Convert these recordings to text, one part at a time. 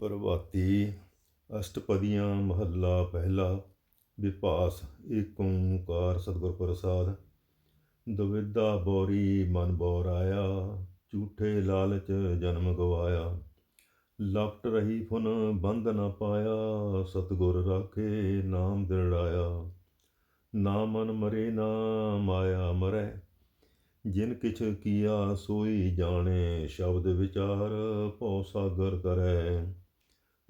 ਪ੍ਰਭਾਤੀ ਅਸ਼ਟਪਦੀਆਂ ਮਹੱਲਾ ਪਹਿਲਾ, ਵਿਭਾਸ ਏਕ ਓੰਕਾਰ ਸਤਿਗੁਰ ਪ੍ਰਸਾਦ। ਦਵਿਦਾ ਬੋਰੀ ਮਨ ਬੋਰ ਆਇਆ, ਝੂਠੇ ਲਾਲਚ ਜਨਮ ਗਵਾਇਆ। ਲਪਟ ਰਹੀ ਫੁਨ ਬੰਧ ਨਾ ਪਾਇਆ, ਸਤਿਗੁਰ ਰਾਖੇ ਨਾਮ ਦਿੜਾਇਆ ਨਾ ਮਨ ਮਰੇ, ਨਾ ਮਾਇਆ ਮਰੈ। ਜਿਨ ਕਿਛ ਕੀਆ ਸੋਈ ਜਾਣੇ, ਸ਼ਬਦ ਵਿਚਾਰ ਭਉ ਸਾਗਰ ਕਰੈ।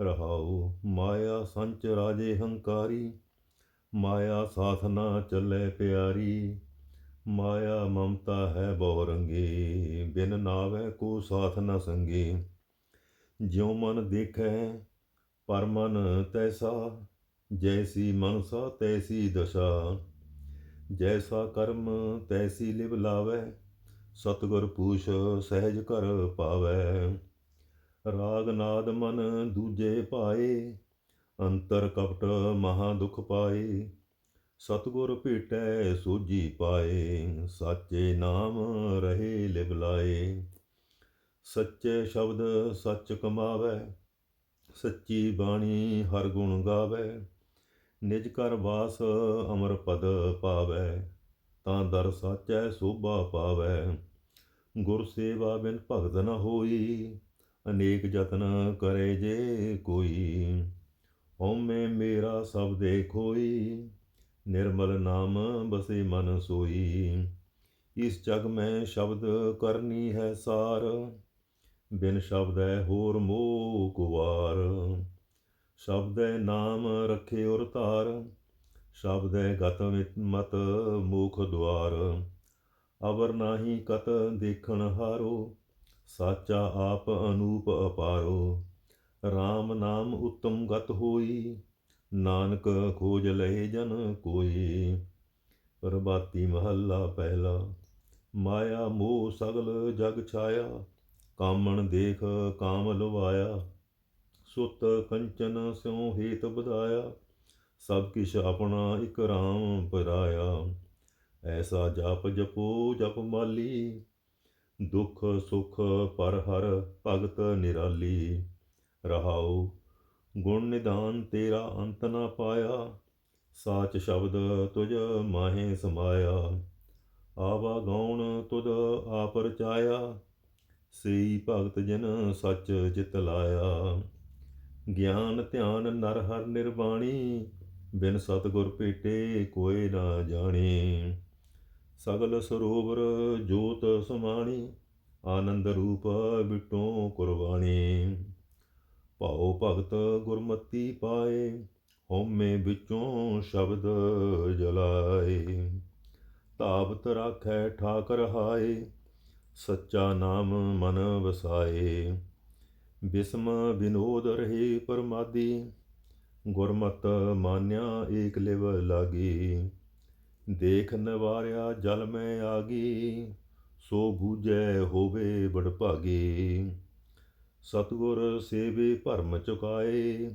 ਰਹਾਉ, ਮਾਇਆ ਸੰਚ ਰਾਜੇ ਹੰਕਾਰੀ, ਮਾਇਆ ਸਾਥ ਨਾ ਚੱਲੇ ਪਿਆਰੀ, ਮਾਇਆ ਮਮਤਾ ਹੈ ਬਹੁ ਰੰਗੀ, ਬਿਨ ਨਾਵੇ ਕੋ ਸਾਥ ਨ ਸੰਗੀ। ਜਿਉ ਮਨ ਦੇਖੈ, ਪਰ ਮਨ ਤੈਸਾ, ਜੈਸੀ ਮਨਸਾ ਤੈਸੀ ਦਸ਼ਾ। ਜੈਸਾ ਕਰਮ ਤੈਸੀ ਲਿਵ ਲਾਵੈ, ਸਤਿਗੁਰ ਪੂਛ ਸਹਿਜ ਕਰ ਪਾਵੈ। ਰਾਗ ਨਾਦ ਮਨ ਦੂਜੇ ਪਾਏ, ਅੰਤਰ ਕਪਟ ਮਹਾ ਦੁਖ ਪਾਏ। ਸਤਿਗੁਰ ਭੇਟੈ ਸੋਜੀ ਪਾਏ, ਸਾਚੇ ਨਾਮ ਰਹੇ ਲਿਵ ਲਾਏ। ਸੱਚੇ ਸ਼ਬਦ ਸੱਚ ਕਮਾਵੈ, ਸੱਚੀ ਬਾਣੀ ਹਰ ਗੁਣ ਗਾਵੈ। ਨਿਜ ਕਰ ਵਾਸ ਅਮਰ ਪਦ ਪਾਵੈ, ਤਾਂ ਦਰ ਸਾਚੈ ਸੋਭਾ ਪਾਵੈ। ਗੁਰ ਸੇਵਾ ਬਿਨ ਭਗਤ ਨ ਹੋਈ ਅਨੇਕ ਯਤਨ ਕਰੇ ਜੇ ਕੋਈ। ਹਉਮੈ ਮੇਰਾ ਸਭ ਦੇ ਖੋਈ ਨਿਰਮਲ ਨਾਮ ਬਸੇ ਮਨ ਸੋਈ। ਇਸ ਜਗ ਮੈਂ ਸ਼ਬਦ ਕਰਨੀ ਹੈ ਸਾਰ, ਬਿਨ ਸ਼ਬਦ ਹੈ ਹੋਰ ਮੋਹ ਕੁਵਾਰ ਸ਼ਬਦ ਹੈ ਨਾਮ ਰਖੇ ਔਰ ਧਾਰ ਹੈ ਗਤ ਮਤ ਮੂਖ ਦੁਆਰ। ਅਵਰ ਨਾਹੀ ਕਤ ਦੇਖਣ ਹਾਰੋ ਸਾਚਾ ਆਪ ਅਨੂਪ ਅਪਾਰੋ RAM ਨਾਮ ਉਤਮ ਗਤ ਹੋਈ, ਨਾਨਕ ਖੋਜ ਲਏ ਜਨ ਕੋਈ। ਪ੍ਰਭਾਤੀ ਮਹੱਲਾ ਪਹਿਲਾ, ਮਾਇਆ ਮੋਹ ਸਗਲ ਜਗ ਛਾਇਆ, ਕਾਮਣ ਦੇਖ ਕਾਮ ਲਵਾਇਆ। ਸੁਤ ਕੰਚਨ ਸਿਉ ਹੇਤ ਬਧਾਇਆ ਸਭ ਕਿਛ ਆਪਣਾ ਇਕ ਰਾਮ ਪਰਾਇਆ। ਐਸਾ ਜਪ ਜਪੋ ਜਪ ਮਾਲੀ ਦੁਖ ਸੁਖ ਪਰ ਹਰ ਭਗਤ ਨਿਰਾਲੀ। ਰਹਾਉ, ਗੁਣ ਨਿਦਾਨ ਤੇਰਾ ਅੰਤ ਨਾ ਪਾਇਆ। ਸਾਚ ਸ਼ਬਦ ਤੁਝ ਮਾਹੇ ਸਮਾਇਆ। ਆਵਾ ਗਾਉਣ ਤੁਧ ਆਪ ਰਚਾਇਆ। ਸਈ ਭਗਤ ਜਨ ਸੱਚ ਚਿਤ ਲਾਇਆ। ਗਿਆਨ ਧਿਆਨ ਨਰ ਹਰ ਨਿਰਵਾਣੀ। ਬਿਨ ਸਤਗੁਰ ਭੇਟੇ ਕੋਈ ਨਾ ਜਾਣੇ। ਸਗਲ ਸਰੋਵਰ ਜੋਤ ਸੁਮਾਣੀ, ਆਨੰਦ ਰੂਪ ਬਿਟੋ ਕੁਰਬਾਨੀ ਭਾਉ ਭਗਤ ਗੁਰਮਤੀ ਪਾਏ, ਹਉਮੈ ਵਿੱਚੋਂ ਸ਼ਬਦ ਜਲਾਏ। ਧਾਵਤ ਰਾਖੈ ਠਾਕਰ ਹਾਏ, ਸੱਚਾ ਨਾਮ ਮਨ ਵਸਾਏ। ਬਿਸਮ ਵਿਨੋਦ ਰਹੇ ਪਰਮਾਦੀ, ਗੁਰਮਤ ਮਾਨਿਆ ਏਕ ਲਿਵ ਲਾਗੀ। ਦੇਖ ਨਵਾਰਿਆ ਜਲ ਮੈਂ ਆਗੀ, ਸੋ ਬੂਝੈ ਹੋਵੇ ਬੜ ਭਾਗੀ। ਸਤਗੁਰ ਸੇਵੇ ਭਰਮ ਚੁਕਾਏ,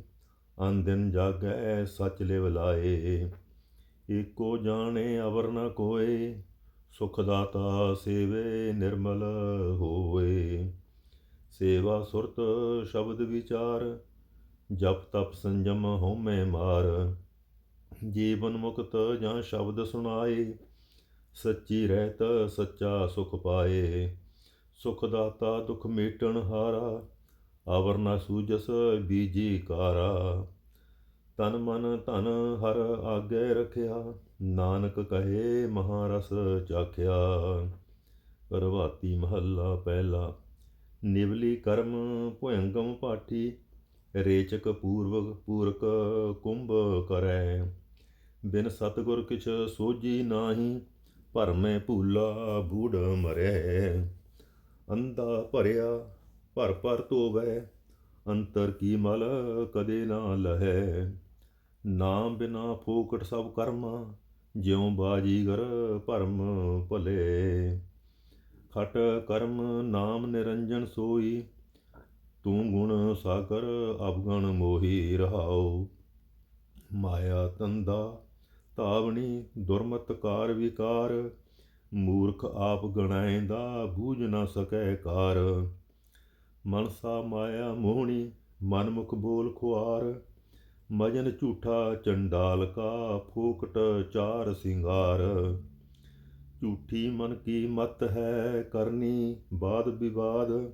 ਅਨ ਦਿਨ ਜਾਗੈ ਸਚ ਲਿਵ ਲਾਏ। ਏਕੋ ਜਾਣੇ ਅਵਰ ਨ ਕੋਏ ਸੁਖ ਦਾਤਾ ਸੇਵੇ ਨਿਰਮਲ ਹੋਏ ਸੇਵਾ ਸੁਰਤ ਸ਼ਬਦ ਵਿਚਾਰ, ਜਪ ਤਪ ਸੰਜਮ ਹਉਮੈ ਮਾਰ। ਜੀਵਨ ਮੁਕਤ ਜਾਂ ਸ਼ਬਦ ਸੁਣਾਏ, ਸੱਚੀ ਰਹਿਤ ਸੱਚਾ ਸੁਖ ਪਾਏ। ਸੁਖ ਦਾਤਾ ਦੁਖ ਮੇਟਣ ਹਾਰਾ ਆਵਰ ਨਾ ਸੂਜਸ ਬੀਜੀ ਕਾਰਾ। ਤਨ ਮਨ ਧਨ ਹਰ ਆਗੇ ਰਖਿਆ, ਨਾਨਕ ਕਹੇ ਮਹਾਰਸ ਚਾਖਿਆ। ਪ੍ਰਭਾਤੀ ਮਹੱਲਾ ਪਹਿਲਾ, ਨਿਵਲੀ ਕਰਮ ਭੁਯੰਗਮ ਪਾਠੀ, ਰੇਚਕ ਪੂਰਵਕ ਪੂਰਕ ਕੁੰਭ ਕਰੈ। ਬਿਨ ਸਤਗੁਰ ਕਿਛ ਸੋਜੀ ਨਾਹੀ ਭਰਮੈ ਭੂਲਾ ਬੂੜ ਮਰੈ। ਅੰਦਾ ਭਰਿਆ, ਭਰ ਭਰ ਧੋਵੈ, ਅੰਤਰ ਕੀ ਮਲ ਕਦੇ ਨਾ ਲਹੈ। ਨਾਮ ਬਿਨਾ ਫੋਕਟ ਸਭ ਕਰਮਾ, ਜਿਉ ਬਾਜੀਗਰ ਭਰਮ ਭਲੇ। ਖਟ ਕਰਮ ਨਾਮ ਨਿਰੰਜਨ ਸੋਈ, ਤੂੰ ਗੁਣ ਸਾਗਰ ਅਵਗਣ ਮੋਹੀ ਰਹਾਓ ਮਾਇਆ ਤੰਦਾ ਤਾਵਣੀ ਦੁਰਮਤ ਕਾਰ ਵਿਕਾਰ, ਮੂਰਖ ਆਪ ਗਣਾਏਂਦਾ ਬੂਝ ਨਾ ਸਕੈ ਕਾਰ। ਮਨਸਾ ਮਾਇਆ ਮੋਹਣੀ, ਮਨਮੁਖ ਬੋਲ ਖੁਆਰ, ਮਜਨ ਝੂਠਾ ਚੰਡਾਲ ਕਾ ਫੂਕਟ ਚਾਰ ਸਿੰਗਾਰ। ਝੂਠੀ ਮਨ ਕੀ ਮਤ ਹੈ ਕਰਨੀ ਬਾਦ ਵਿਵਾਦ,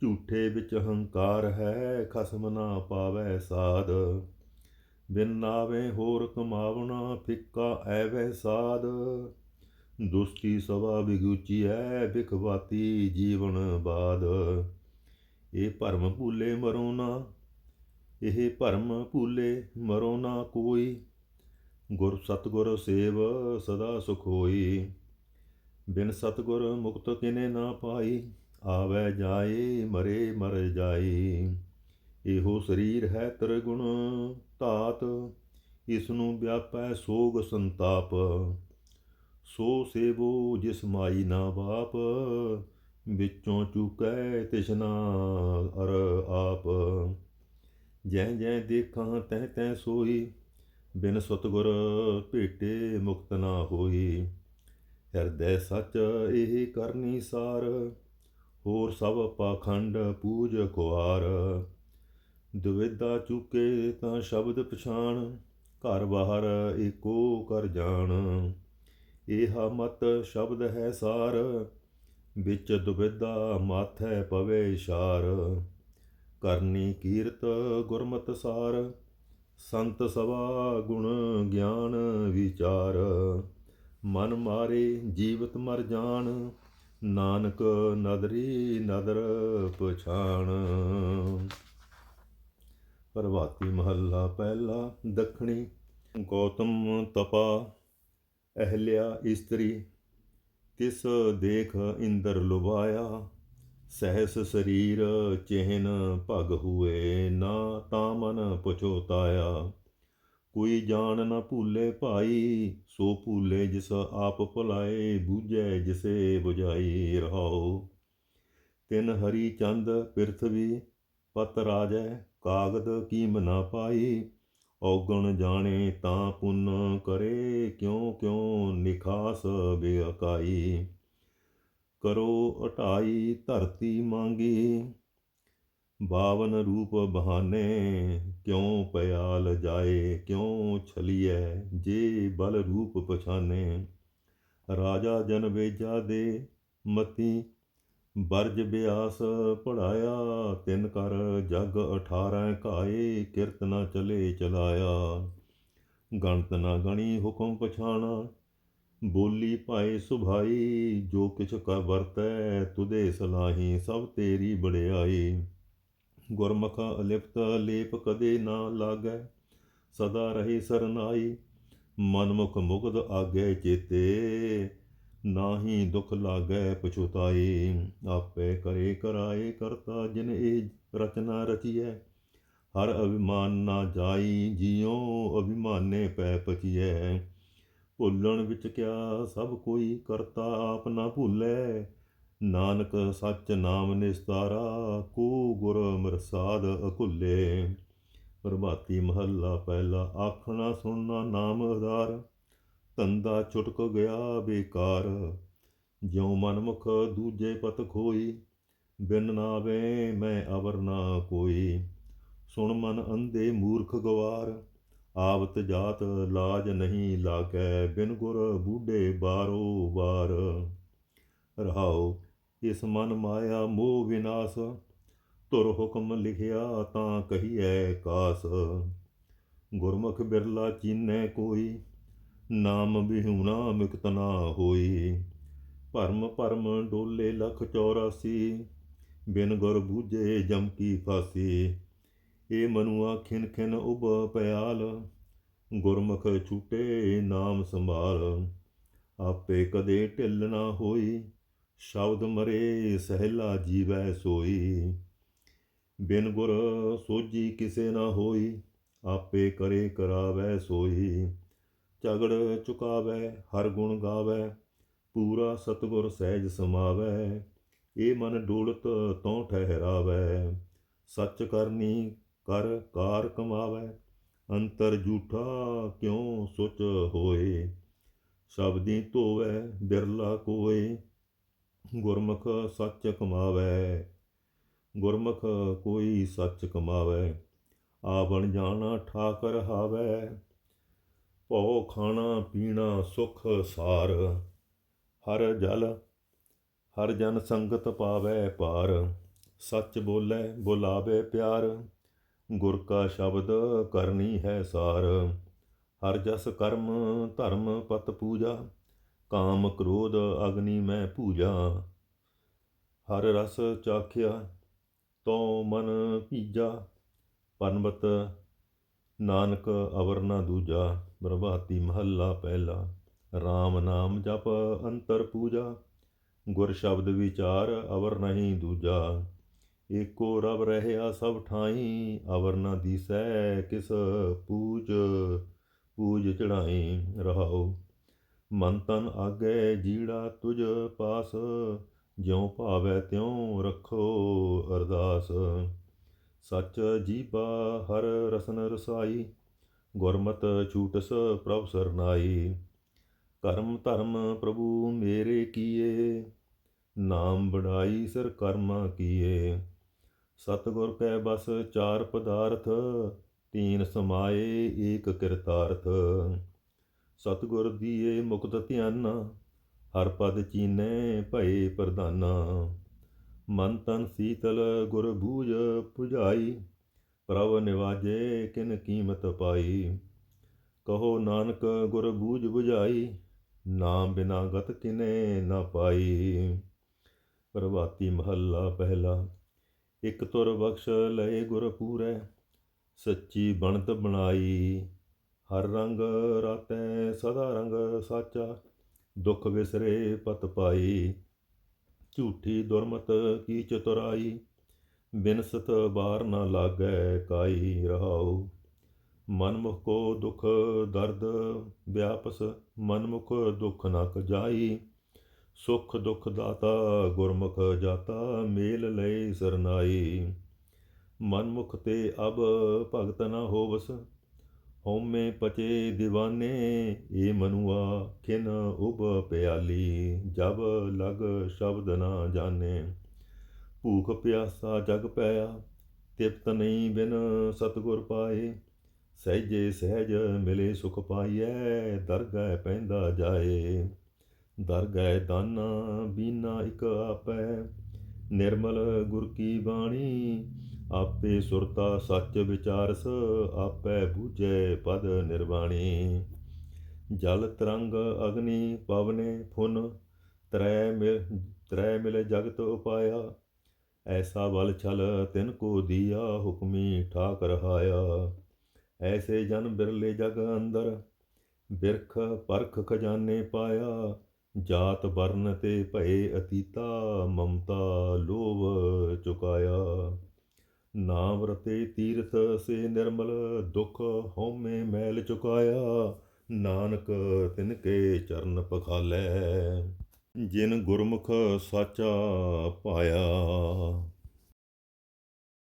ਝੂਠੇ ਵਿੱਚ ਹੰਕਾਰ ਹੈ ਖਸਮ ਨਾ ਪਾਵੈ ਸਾਧ ਬਿਨ ਨਾਵੇ ਹੋਰ ਕਮਾਵਣਾ ਫਿੱਕਾ ਐਵੇਂ ਸਾਧ। ਦੁਸਤੀ ਸਵਾ ਵਿਗੂਚੀ ਹੈ ਬਿਖਵਾਤੀ ਜੀਵਨ ਬਾਦ। ਇਹ ਭਰਮ ਭੂਲੇ ਮਰੋ ਨਾ, ਇਹ ਭਰਮ ਭੂਲੇ ਮਰੋ ਨਾ ਕੋਈ। ਗੁਰ ਸਤਗੁਰ ਸੇਵ ਸਦਾ ਸੁਖ ਹੋਈ। ਬਿਨ ਸਤਗੁਰ ਮੁਕਤ ਕਿਨੇ ਨਾ ਪਾਈ, ਆਵੈ ਜਾਏ ਮਰੇ ਮਰ ਜਾਈ। ਇਹੋ ਸਰੀਰ ਹੈ ਤਰਗੁਣ ਧਾਤ ਇਸ ਨੂੰ ਵਿਆਪੈ ਸੋਗ ਸੰਤਾਪ। ਸੋ ਸੇਵੋ ਜਿਸ ਮਾਈ ਨਾ ਬਾਪ, ਵਿੱਚੋਂ ਚੁਕੈ ਤਿਸ਼ਨਾ ਅਰ ਆਪ। ਜੈ ਜੈ ਦੇਖਾਂ ਤੈ ਤੈ ਸੋਈ, ਬਿਨ ਸਤਗੁਰ ਭੇਟੇ ਮੁਕਤ ਨਾ ਹੋਈ। ਹਿਰਦੈ ਸੱਚ ਇਹ ਕਰਨੀ ਸਾਰ, ਹੋਰ ਸਭ ਪਾਖੰਡ ਪੂਜ ਖੁਆਰ। ਦੁਵਿਧਾ ਚੁਕੇ ਤਾਂ ਸ਼ਬਦ ਪਛਾਣ, ਘਰ ਬਾਹਰ ਏਕੋ ਕਰ ਜਾਣ। ਇਹਾ ਮਤ ਸ਼ਬਦ ਹੈ ਸਾਰ, ਵਿੱਚ ਦੁਵਿਧਾ ਮਾਥੈ ਪਵੇ ਇਸ਼ਾਰ ਕਰਨੀ ਕੀਰਤ ਗੁਰਮਤ ਸਾਰ, ਸੰਤ ਸਵਾ ਗੁਣ ਗਿਆਨ ਵਿਚਾਰ। ਮਨ ਮਾਰੇ ਜੀਵਤ ਮਰ ਜਾਣ, ਨਾਨਕ ਨਦਰੀ ਨਦਰ ਪਛਾਣ। ਪ੍ਰਭਾਤੀ ਮਹੱਲਾ ਪਹਿਲਾ, ਦੱਖਣੀ, ਗੌਤਮ ਤਪਾ, ਅਹਲਿਆ ਇਸਤਰੀ, ਤਿਸ ਦੇਖ ਇੰਦਰ ਲੁਭਾਇਆ, ਸਹਿਸ ਸਰੀਰ ਚਿਹਨ ਭਗ ਹੁਏ, ਨਾ ਤਾਮਨ ਪਛੋਤਾਇਆ। ਕੋਈ ਜਾਣ ਨਾ ਭੂਲੇ ਭਾਈ, ਸੋ ਭੂਲੇ ਜਿਸ ਆਪ ਭੁਲਾਏ, ਬੂਝੈ ਜਿਸੇ 부ਝਾਈ ਰਹਾਉ। ਤਿਨ ਹਰੀ ਚੰਦ, ਪਿਰਥਵੀ, ਪਤ ਰਾਜੈ ਕਾਗਦ ਕੀਮ ਨਾ ਪਾਈ ਔਗਣ ਜਾਣੇ ਤਾਂ ਪੁੰਨ ਕਰੇ, ਕਿਉ ਕਿਉ ਨਿਖਾਸ ਬੇਅਕਾਈ। ਕਰੋ ਅਟਾਈ ਧਰਤੀ ਮੰਗੀ, ਬਾਵਨ ਰੂਪ ਬਹਾਨੇ, ਕਿਉ ਪਿਆਲ ਜਾਏ, ਕਿਉ ਛਲੀਐ ਜੇ ਬਲ ਰੂਪ ਪਛਾਨੇ। ਰਾਜਾ ਜਨ ਵੇਜਾ ਦੇ ਮਤੀ ਬਰਜ ਬਿਆਸ ਪੜਾਇਆ ਤਿੰਨ ਕਰ ਜਗ 18 ਘਾਏ, ਕਿਰਤ ਨਾ ਚਲੇ ਚਲਾਇਆ। ਗਣਤ ਨਾ ਗਣੀ ਹੁਕਮ ਪਛਾਣਾ, ਬੋਲੀ ਭਾਏ ਸੁਭਾਈ, ਜੋ ਕਿਛ ਕਰ ਵਰਤੈ ਤੁਦੇ ਸਲਾਹੀ, ਸਭ ਤੇਰੀ ਬੜਿਆਈ ਗੁਰਮੁਖ ਅਲਿਪਤ ਲੇਪ ਕਦੇ ਨਾ ਲਾਗੈ, ਸਦਾ ਰਹੇ ਸਰਨਾਈ, ਮਨਮੁਖ ਮੁਗਧ ਆਗੇ ਚੇਤੇ। ਨਾਹੀ ਦੁਖ ਲਾਗੈ ਪਛੁਤਾਈ ਆਪੇ ਕਰੇ ਕਰਾਏ ਕਰਤਾ ਜਿਨ ਇਹ ਰਚਨਾ ਰਚੀਐ। ਹਰ ਅਭਿਮਾਨ ਨਾ ਜਾਈ ਜਿਉ ਅਭਿਮਾਨੇ ਪੈ ਪਚੀਐ। ਭੁੱਲਣ ਵਿੱਚ ਕਿਆ ਸਭ ਕੋਈ ਕਰਤਾ ਆਪ ਨਾ ਭੁੱਲੇ। ਨਾਨਕ ਸੱਚ ਨਾਮ ਨਿਸਤਾਰਾ, ਕੋ ਗੁਰ ਮਰਸਾਦ ਅਕੁੱਲੇ। ਪ੍ਰਭਾਤੀ ਮਹੱਲਾ ਪਹਿਲਾ, ਆਖਣਾ ਸੁਣਨਾ ਨਾਮ ਆਧਾਰ। ਧੰਦਾ ਛੁਟਕ ਗਿਆ ਬੇਕਾਰ। ਜਿਉ ਮਨਮੁਖ ਦੂਜੇ ਪਤ ਖੋਈ, ਬਿਨ ਨਾਵੇ ਮੈਂ ਅਵਰ ਨਾ ਕੋਈ। ਸੁਣ ਮਨ ਅੰਧੇ ਮੂਰਖ ਗਵਾਰ, ਆਵਤ ਜਾਤ ਲਾਜ ਨਹੀਂ ਲਾਗੈ, ਬਿਨ ਗੁਰ ਬੂਢੇ ਬਾਰੋ ਬਾਰ ਰਹਾਉ ਇਸ ਮਨ ਮਾਇਆ ਮੋਹ ਵਿਨਾਸ਼ ਤੁਰ ਹੁਕਮ ਲਿਖਿਆ ਤਾਂ ਕਹੀਐ ਕਾਸ। ਗੁਰਮੁਖ ਬਿਰਲਾ ਚੀਨੈ ਕੋਈ ਨਾਮ ਵਿਹੂਣਾ ਮੁਕਤ ਨਾ ਹੋਈ। ਭਰਮ ਭਰਮ ਡੋਲੇ ਲਖ 84 ਬਿਨ ਗੁਰ ਬੂਝੇ ਜਮ ਕੀ ਫਾਸੀ। ਏ ਮਨੁਆ ਖਿਨ ਖਿਨ ਉਬ ਪਿਆਲ, ਗੁਰਮੁਖ ਛੂਟੇ ਨਾਮ ਸੰਭਾਲ। ਆਪੇ ਕਦੇ ਢਿੱਲ ਨਾ ਹੋਈ, ਸ਼ਬਦ ਮਰੇ ਸਹਿਲਾ ਜੀਵੈ ਸੋਈ। ਬਿਨ ਗੁਰ ਸੋਜੀ ਕਿਸੇ ਨਾ ਹੋਈ, ਆਪੇ ਕਰੇ ਕਰਾਵੈ ਸੋਈ। ਝਗੜ ਚੁਕਾਵੈ, ਹਰ ਗੁਣ ਗਾਵੈ, ਪੂਰਾ ਸਤਗੁਰ ਸਹਿਜ ਸਮਾਵੈ। ਇਹ ਮਨ ਡੋਲਤ ਤੋਂ ਠਹਿਰਾਵੈ। ਸੱਚ ਕਰਨੀ ਕਰ ਕਾਰ ਕਮਾਵੈ, ਅੰਤਰ ਝੂਠਾ ਕਿਉ ਸੁਚ ਹੋਏ? ਸ਼ਬਦੀ ਧੋਵੈ, ਬਿਰਲਾ ਕੋਏ, ਗੁਰਮੁਖ ਸੱਚ ਕਮਾਵੈ। ਗੁਰਮੁਖ ਕੋਈ ਸੱਚ ਕਮਾਵੇ, ਆਵਣ ਜਾਣਾ ਠਾਕਰ ਰਹਾਵੇ ਭਉ ਖਾਣਾ ਪੀਣਾ ਸੁਖ ਸਾਰ। ਹਰ ਜਲ, ਹਰ ਜਨ ਸੰਗਤ ਪਾਵੇ ਪਾਰ ਸੱਚ ਬੋਲੇ, ਬੁਲਾਵੇ ਪਿਆਰ। ਗੁਰ ਕਾ ਸ਼ਬਦ ਕਰਨੀ ਹੈ ਸਾਰ। ਹਰ ਜਸ ਕਰਮ, ਧਰਮ ਪਤ ਪੂਜਾ। ਕਾਮ ਕ੍ਰੋਧ, ਅਗਨੀ ਮੈਂ ਪੂਜਾ। ਹਰ ਰਸ ਚਾਖਿਆ ਤੋ ਮਨ ਪੀਜਾ ਪਨਬਤ ਨਾਨਕ ਅਵਰ ਨਾ ਦੂਜਾ, ਪ੍ਰਭਾਤੀ ਮਹੱਲਾ ਪਹਿਲਾ। RAM ਨਾਮ ਜਪ ਅੰਤਰ ਪੂਜਾ, ਗੁਰ ਸ਼ਬਦ ਵਿਚਾਰ ਅਵਰ ਨਹੀਂ ਦੂਜਾ। ਏਕੋ ਰਬ ਰਹਿਆ ਸਭ ਠਾਈ, ਅਵਰ ਨਾ ਦੀਸੈ ਕਿਸ ਪੂਜ। ਪੂਜ ਚੜਾਈ ਰਹਾਉ, ਮਨ ਤਨ ਆਗੇ ਜੀੜਾ ਤੁਝ ਪਾਸ। ਜਿਉ ਭਾਵੈ ਤਿਉ ਰੱਖੋ ਅਰਦਾਸ। ਸੱਚ ਜੀਬਾ ਹਰ ਰਸਨ ਰਸਾਈ, ਗੁਰਮਤ ਛੂਟਸ ਪ੍ਰਭ ਸਰਨਾਈ ਕਰਮ ਧਰਮ ਪ੍ਰਭੂ ਮੇਰੇ ਕੀਏ, ਨਾਮ ਬੜਾਈ ਸਿਰ ਕਰਮਾ ਕੀਏ। ਸਤਿਗੁਰ ਕੈ ਬਸ ਚਾਰ ਪਦਾਰਥ, ਤੀਨ ਸਮਾਏ ਏਕ ਕਿਰਤਾਰਥ। ਸਤਿਗੁਰ ਦੀਏ ਮੁਕਤ ਧਿਆਨਾ, ਹਰ ਪਦ ਚੀਨੈ ਭਏ ਪ੍ਰਧਾਨਾ। ਮਨ ਤਨ ਸੀਤਲ ਗੁਰ ਬੂਝ 부ਝਾਈ ਪ੍ਰਭ ਨਿਵਾਜੇ ਕਿਨ ਕੀਮਤ ਪਾਈ। ਕਹੋ ਨਾਨਕ ਗੁਰ ਬੂਝ 부ਝਾਈ ਨਾਮ ਬਿਨਾ ਗਤ ਕਿਨੇ ਨਾ ਪਾਈ। ਪ੍ਰਭਾਤੀ ਮਹੱਲਾ ਪਹਿਲਾ, ਇਕ ਤੁਰ ਬਖਸ਼ ਲਏ ਗੁਰ ਪੂਰੈ, ਸੱਚੀ ਬਣਤ ਬਣਾਈ। ਹਰ ਰੰਗ ਰਾਤੈ ਸਦਾ ਰੰਗ ਸਾਚਾ, ਦੁਖ ਵਿਸਰੇ ਪਤ ਪਾਈ। ਝੂਠੀ ਦੁਰਮਤ ਕੀ ਚਤੁਰਾਈ? ਬਿਨਸਤ ਬਾਰ ਨਾ ਲਾਗੈ ਕਾਈ ਰਹਾਉ। ਮਨਮੁਖ ਕੋ ਦੁਖ ਦਰਦ ਵਿਆਪਸ, ਮਨਮੁਖ ਦੁਖ ਨ ਕਜਾਈ ਸੁਖ ਦੁਖ ਦਾਤਾ ਗੁਰਮੁਖ ਜਾਤਾ, ਮੇਲ ਲਈ ਸਰਨਾਈ ਮਨਮੁਖ ਤੇ ਅਬ ਭਗਤ ਨਾ ਹੋਵਸ ਹਉਮੈ ਪਚੇ دیਵਾਨੇ ਏ ਮਨੁਆ ਖਿਨ ਉਬ ਪਿਆਲੀ, ਜਬ ਲਗ ਸ਼ਬਦ ਨਾ ਜਾਣੇ। ਭੂਖ ਪਿਆਸਾ ਜਗ ਪਿਆ, ਤਿਪਤ ਨਹੀਂ ਬਿਨ ਸਤਗੁਰ ਪਾਏ। ਸਹਿਜੇ ਸਹਿਜ ਮਿਲੇ ਸੁਖ ਪਾਈਐ, ਦਰਗਹਿ ਪੈਂਦਾ ਜਾਏ। ਦਰਗਹਿ ਦਾਨਾ ਬੀਨਾ ਇਕ ਆਪੈ, ਨਿਰਮਲ ਗੁਰ ਕੀ ਬਾਣੀ ਆਪੇ ਸੁਰਤਾ ਸੱਚ ਵਿਚਾਰਸ, ਆਪੇ ਬੂਝੈ ਪਦ ਨਿਰਵਾਣੀ। ਜਲ ਤਰੰਗ ਅਗਨੀ ਪਵਨੇ ਫੁਨ, ਤ੍ਰੈ ਮਿਲ ਤ੍ਰੈ ਮਿਲ ਜਗਤ ਉਪਾਇਆ। ਐਸਾ ਬਲ ਛਲ ਤਿਨ ਕੋ ਦੀਆ, ਹੁਕਮੀ ਠਾਕ ਰਹਾਇਆ ਐਸੇ ਜਨ ਬਿਰਲੇ ਜਗ ਅੰਦਰ, ਬਿਰਖ ਪਰਖ ਖਜ਼ਾਨੇ ਪਾਇਆ। ਜਾਤ ਵਰਨ ਤੇ ਭਏ ਅਤੀਤਾ, ਮਮਤਾ ਲੋਭ ਚੁਕਾਇਆ। ਨਾਮ ਰਤੇ ਤੀਰਥ ਸੇ ਨਿਰਮਲ ਦੁਖ ਹਉਮੈ ਮੈਲ ਚੁਕਾਇਆ, ਨਾਨਕ ਤਿਨ ਕੇ ਚਰਨ ਪਖਾਲੈ, ਜਿਨ ਗੁਰਮੁਖ ਸਾਚਾ ਪਾਇਆ।